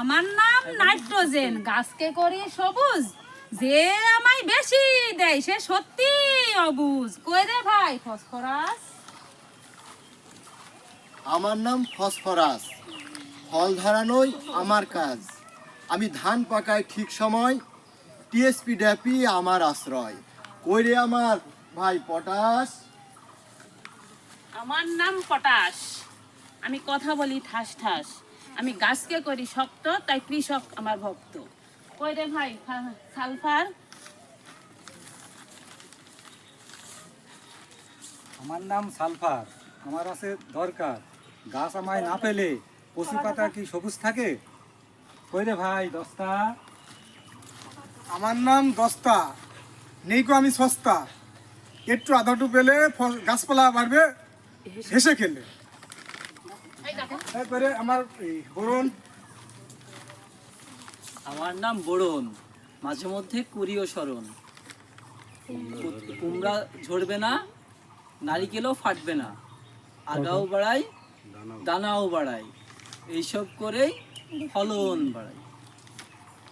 আমার নাম নাইট্রোজেন গাছকে করি সবুজ। যে আমায় বেশি দেয় সে সত্যি অবুজ। কই রে ভাই ফসফরাস? আমার নাম ফসফরাস। ফল ধরানোই আমার কাজ। আমি ধান পাকাই ঠিক সময় টিএসপি ড্যাপি আমার আশ্রয়। কই রে আমার ভাই পটাশ? আমার নাম পটাশ। আমি কথা বলি ঠাস ঠাস। আমি গাছকে করি শক্ত তাই কৃষক আমার ভক্ত। কই রে ভাই? সালফার? আমার নাম সালফার। আমার আছে দরকার। গাছ আমায় না পেলে কচি পাতা কি সবুজ থাকে? কই রে ভাই দস্তা? আমার নাম দস্তা। নেই কো আমি সস্তা। একটু আধাটু পেলে গাছপালা বাড়বে হেসে খেলে। আমার নাম বরণ, মাঝে মধ্যে কুড়িও স্মরণ কুমড়া ঝরবে না, নারিকেলও ফাটবে না। আগাও বাড়াই, দানাও বাড়াই। এইসব করেই ফলন বাড়াই।